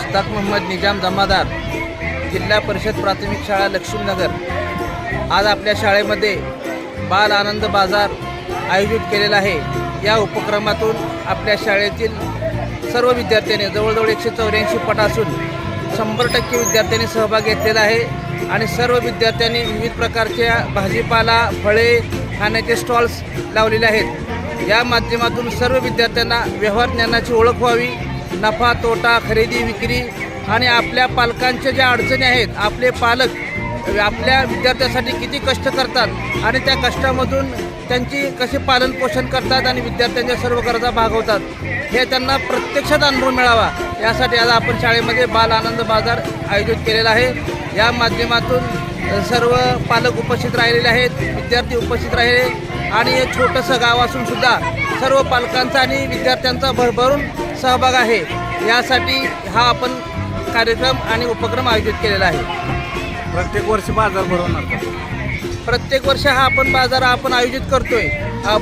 मुस्ताक मोहम्मद निजाम जमादार जिल्हा परिषद प्राथमिक शाळा लक्ष्मीनगर. आज आपल्या शाळेमध्ये बाल आनंद बाजार आयोजित केलेला आहे. या उपक्रमातून आपल्या शाळेतील सर्व विद्यार्थ्यांनी जवळजवळ एकशे चौऱ्याऐंशी पट असून शंभर टक्के विद्यार्थ्यांनी सहभाग घेतलेला आहे आणि सर्व विद्यार्थ्यांनी विविध प्रकारच्या भाजीपाला फळे खाण्याचे स्टॉल्स लावलेले आहेत. या माध्यमातून सर्व विद्यार्थ्यांना व्यवहार ज्ञानाची ओळख व्हावी. नफा तोटा खरेदी विक्री आणि आपल्या पालकांच्या ज्या अडचणी आहेत आपले पालक आपल्या विद्यार्थ्यासाठी किती कष्ट करतात आणि त्या कष्टामधून त्यांची कसे पालनपोषण करतात आणि विद्यार्थ्यांच्या सर्व गरजा भागवतात हे त्यांना प्रत्यक्षात अनुभव मिळावा. यासाठी आज आपण शाळेमध्ये बाल आनंद बाजार आयोजित केलेला आहे. या माध्यमातून सर्व पालक उपस्थित राहिलेले आहेत विद्यार्थी उपस्थित राहिले आणि हे छोटंसं गाव असूनसुद्धा सर्व पालकांचा आणि विद्यार्थ्यांचा भरभरून सहभाग आहे. यासाठी हा आपण कार्यक्रम आणि उपक्रम आयोजित केलेला आहे. प्रत्येक वर्षी बाजार भरवणार? प्रत्येक वर्ष हा आपण बाजार आपण आयोजित करतोय.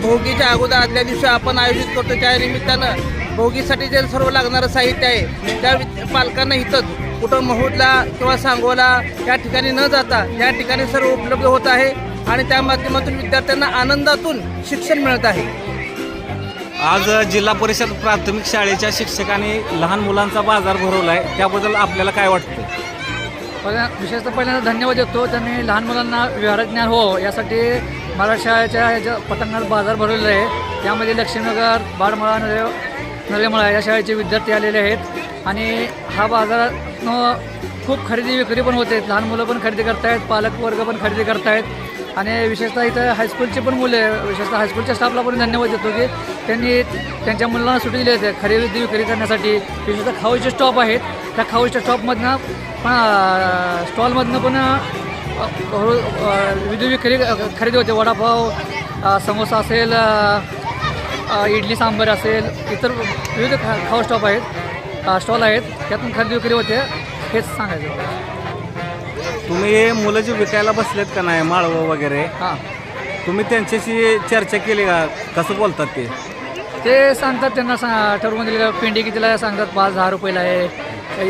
भोगीच्या अगोदर आदल्या दिवशी आपण आयोजित करतो त्या निमित्तानं भोगीसाठी जे सर्व लागणारं साहित्य आहे त्या पालकांना इथंच कुठं महूदला किंवा सांगोला या ठिकाणी न जाता या ठिकाणी सर्व उपलब्ध होत आहे. आणि त्या माध्यमातून विद्यार्थ्यांना आनंदातून शिक्षण मिळत आहे. आज जिल्हा परिषद प्राथमिक शाळेच्या शिक्षकांनी लहान मुलांचा बाजार भरवला आहे त्याबद्दल आपल्याला काय वाटतं? पहिल्या विशेषतः पहिल्यांदा धन्यवाद देतो. त्यांनी लहान मुलांना व्यवहारज्ञान हो यासाठी मराठी शाळेच्या ह्याच्या पटांगणात बाजार भरवलेला आहे. त्यामध्ये लक्ष्मीनगर बाडमळा नरे नरेमळा या शाळेचे विद्यार्थी आलेले आहेत. आणि हा बाजार खूप खरेदी विक्री पण होते. लहान मुलं पण खरेदी करतायत पालक वर्ग पण खरेदी करतायत. आणि विशेषतः इथं हायस्कूलचे पण मुले विशेषतः हायस्कूलच्या स्टाफला पण धन्यवाद देतो की त्यांनी त्यांच्या मुलांना सुट्टी दिली आहे खरेदी विक्री करण्यासाठी. विशेषतः खाऊचे स्टॉप आहेत. त्या खाऊच्या स्टॉपमधनं पण स्टॉलमधनं पण अ, खरेदी खरेदी होते. वडापाव समोसा असेल इडली सांबर असेल इतर विविध खा खाऊ स्टॉप आहेत. स्टॉल आहेत. त्यातून खरेदी विक्री होते. हेच सांगायचं. तुम्ही मुलं जे विकायला बसलेत का नाही माळवं वगैरे हां. तुम्ही त्यांच्याशी चर्चा केली का? कसं बोलतात ते? ते सांगतात त्यांना सा ठरवून दिलेलं पेंडी कितीला सांगतात पाच दहा रुपयाला आहे.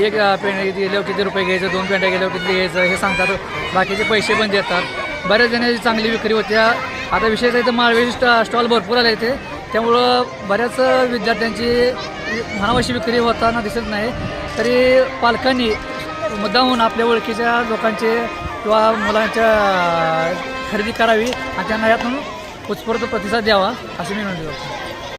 एक पेंडी किती गेल्यावर किती रुपये घ्यायचं दोन पेंड्या गेल्यावर किती घ्यायचं हे सांगतात. बाकीचे पैसे पण देतात. बऱ्याच जणांची चांगली विक्री होत्या आता विशेषतः इथं माळवेची स्टॉ स्टॉल भरपूर आले इथे. त्यामुळं बऱ्याच विद्यार्थ्यांची म्हणावशी विक्री होताना दिसत नाही. तरी पालकांनी मुद्दाहून आपल्या ओळखीच्या लोकांचे किंवा मुलांच्या खरेदी करावी आणि त्यांना यातून उत्स्फूर्त प्रतिसाद द्यावा अशी मी विनंती करतो